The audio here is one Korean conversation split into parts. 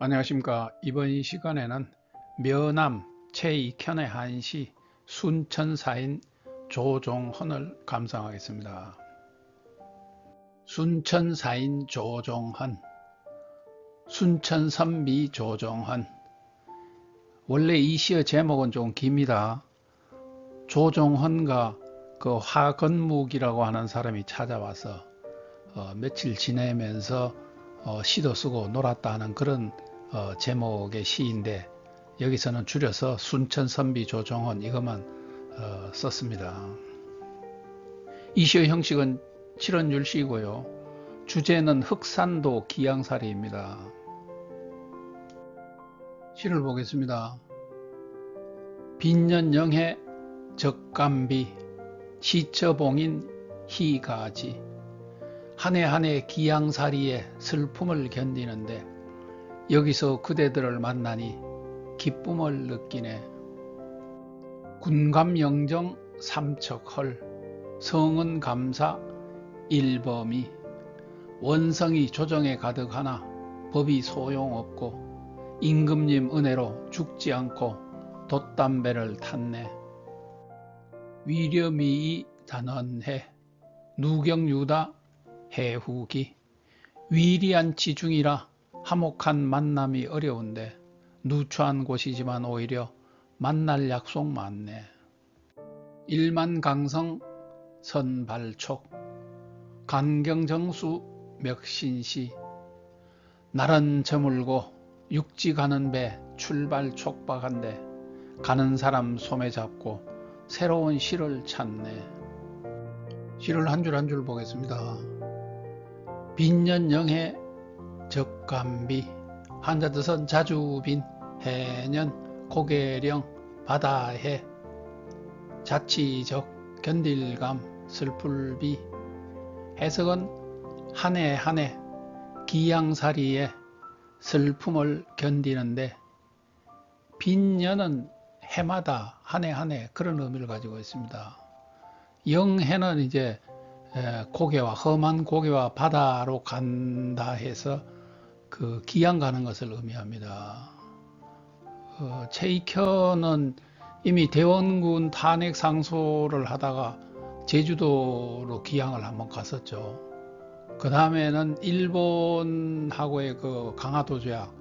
안녕하십니까. 이번 시간에는 며남 최익현의 한시 순천사인 조종헌을 감상하겠습니다. 순천사인 조종헌 순천선미 조종헌. 원래 이 시의 제목은 좀 깁니다. 조종헌과 그 화건묵이라고 하는 사람이 찾아와서 어, 며칠 지내면서 어, 시도 쓰고 놀았다 하는 그런 어, 제목의 시인데 여기서는 줄여서 순천 선비 조정헌 이것만 어, 썼습니다. 이 시의 형식은 칠원율시이고요. 주제는 흑산도 기양사리입니다. 시를 보겠습니다. 빈년 영해 적감비 시처봉인 희가지 한 해 한 해 기양사리의 슬픔을 견디는데 여기서 그대들을 만나니 기쁨을 느끼네. 군감영정 삼척헐 성은 감사 일범이 원성이 조정에 가득하나 법이 소용없고 임금님 은혜로 죽지 않고 돛담배를 탔네. 위려미이 단언해 누경유다 해후기 위리한 지중이라 화목한 만남이 어려운데 누추한 곳이지만 오히려 만날 약속 많네. 일만강성 선발촉 간경정수 멱신시 날은 저물고 육지 가는 배 출발 촉박한데 가는 사람 소매 잡고 새로운 시를 찾네. 시를 한 줄 한 줄 보겠습니다. 빈년영해 적감비 한자뜻은 자주빈 해년 고개령 바다해 자치적 견딜감 슬플비 해석은 한 해 한 해 기양살이의 슬픔을 견디는데 빈년은 해마다 한 해 한 해 그런 의미를 가지고 있습니다. 영해는 이제 고개와 험한 고개와 바다로 간다 해서 그 기양 가는 것을 의미합니다. 어, 최익현은 이미 대원군 탄핵 상소를 하다가 제주도로 기양을 한번 갔었죠. 그 다음에는 일본하고의 그 강화도 조약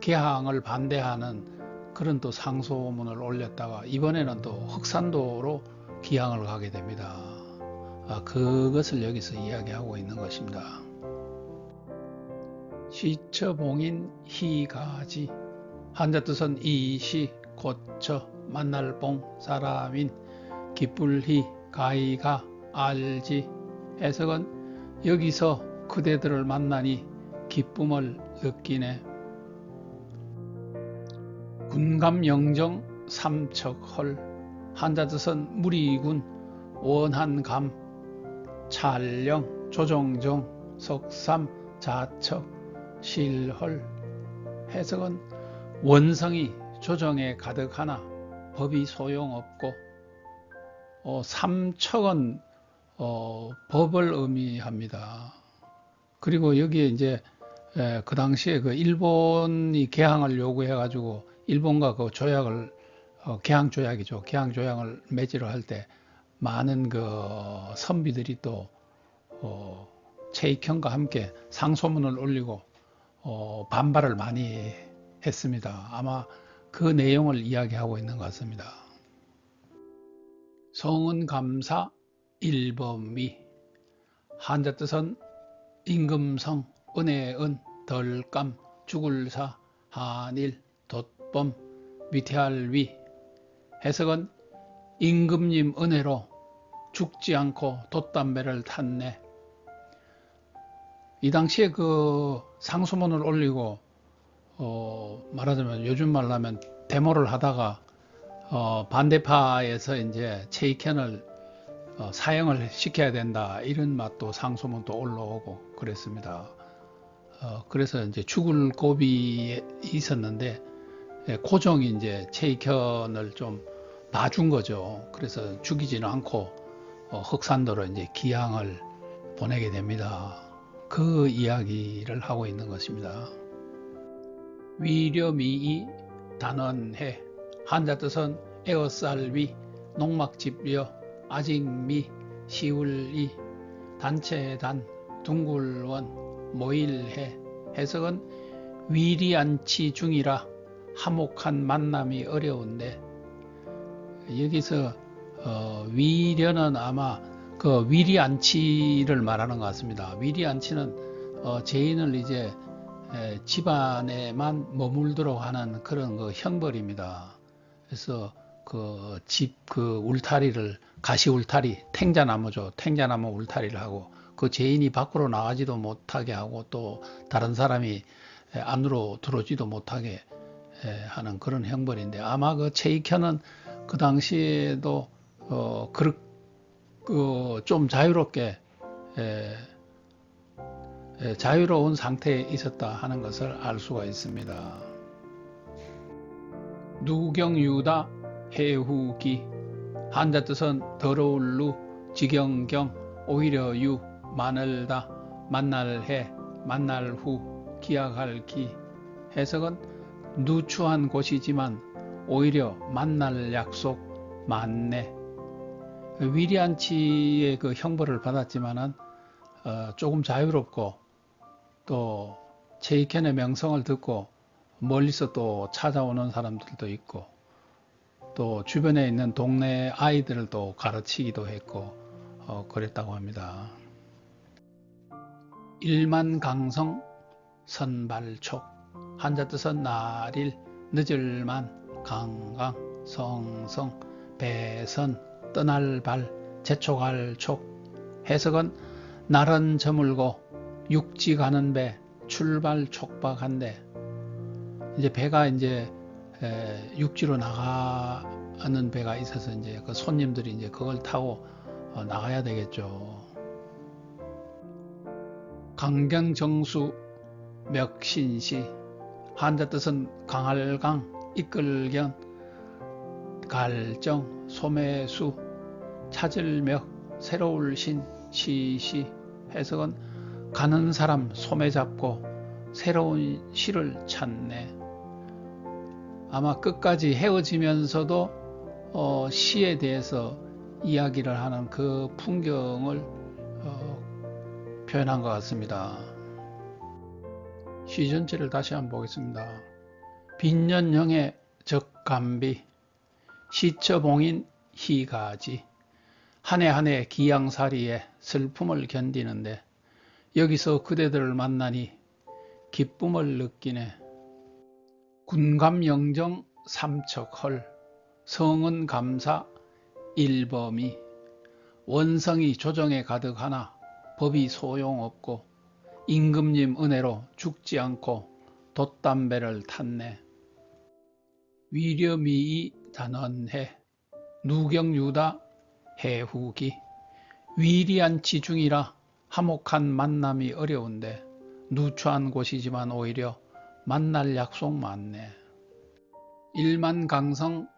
개항을 반대하는 그런 또 상소문을 올렸다가 이번에는 또 흑산도로 기항을 가게 됩니다. 아, 그것을 여기서 이야기하고 있는 것입니다. 시처봉인 희가지. 한자 뜻은 이시 고처 만날 봉 사람인 기쁠희 가이가 알지. 해석은 여기서 그대들을 만나니 기쁨을 느끼네. 군감영정 삼척헐. 한자 뜻은 무리군 원한감 찰령 조정정 석삼 자척 실헐 해석은 원성이 조정에 가득하나 법이 소용없고 어, 삼척은 어, 법을 의미합니다. 그리고 여기에 이제 에, 그 당시에 그 일본이 개항을 요구해 가지고 일본과 그 조약을 어, 개항 조약이죠. 개항 조약을 맺으러 할때 많은 그 선비들이 또 어, 최익현과 함께 상소문을 올리고 어, 반발을 많이 했습니다. 아마 그 내용을 이야기하고 있는 것 같습니다. 성은 감사 일범위 한자 뜻은 임금성 은혜은 덜감 죽을사 한일 돛범 위태할 위 해석은 임금님 은혜로 죽지 않고 돛담배를 탔네 이 당시에 그 상소문을 올리고 어 말하자면 요즘 말로 하면 데모를 하다가 어 반대파에서 이제 최익현을 어 사형을 시켜야 된다 이런 맛도 상소문도 올라오고 그랬습니다. 어 그래서 이제 죽을 고비 있었는데 예, 고종이 이제 최익현을 좀 봐준 거죠. 그래서 죽이지는 않고 어 흑산도로 이제 기양을 보내게 됩니다. 그 이야기를 하고 있는 것입니다. 위려미이 단언해 한자 뜻은 에어쌀위 농막집려 아직미 시울이 단체단 둥굴원 모일해 해석은 위리안치 중이라 화목한 만남이 어려운데 여기서 어, 위려는 아마 그 위리안치를 말하는 것 같습니다. 위리안치는 어, 죄인을 이제 에, 집안에만 머물도록 하는 그런 그 형벌입니다. 그래서 그 집그 울타리를 가시 울타리 탱자나무죠. 탱자나무 울타리를 하고 그 죄인이 밖으로 나가지도 못하게 하고 또 다른 사람이 에, 안으로 들어오지도 못하게 에, 하는 그런 형벌인데 아마 그 체익현은 그 당시에도 어, 그렇 그좀 자유롭게 에, 에, 자유로운 상태에 있었다 하는 것을 알 수가 있습니다. 누경유다 해후기 한자 뜻은 더러울 루 지경경 오히려 유 마늘다 만날해 만날 후 기약할 기 해석은 누추한 곳이지만 오히려 만날 약속 만내 위리안치의 그 형벌을 받았지만은 어, 조금 자유롭고 또 제이켄의 명성을 듣고 멀리서 또 찾아오는 사람들도 있고 또 주변에 있는 동네 아이들을 또 가르치기도 했고 어, 그랬다고 합니다. 일만강성 선발촉 한자 뜻은 날일 늦을만 강강 성성 배선 떠날 발 재촉할 촉. 해석은 날은 저물고 육지 가는 배 출발 촉박한데 이제 배가 이제 에, 육지로 나가는 배가 있어서 이제 그 손님들이 이제 그걸 타고 어, 나가야 되겠죠. 강경정수 멱신시. 한자 뜻은 강할강 이끌견 갈정 소매수 찾을며 새로울 신 시시 해석은 가는 사람 소매 잡고 새로운 시를 찾네. 아마 끝까지 헤어지면서도 어, 시에 대해서 이야기를 하는 그 풍경을 어, 표현한 것 같습니다. 시 전체를 다시 한번 보겠습니다. 빈년형의 적감비 시처봉인 희가지 한 해 한 해 기양살이에 슬픔을 견디는데 여기서 그대들을 만나니 기쁨을 느끼네. 군감영정 삼척헐 성은 감사 일범이 원성이 조정에 가득하나 법이 소용없고 임금님 은혜로 죽지 않고 돛담배를 탔네. 위려미이 단언해 누경유다 해후기 위리안치 중이라 화목한 만남이 어려운데 누추한 곳이지만 오히려 만날 약속 많네. 일만강성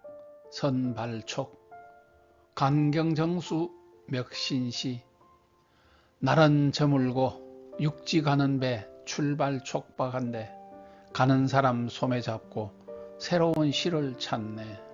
선발촉 간경정수 멱신시 날은 저물고 육지 가는 배 출발 촉박한데 가는 사람 소매 잡고 새로운 시를 찾네.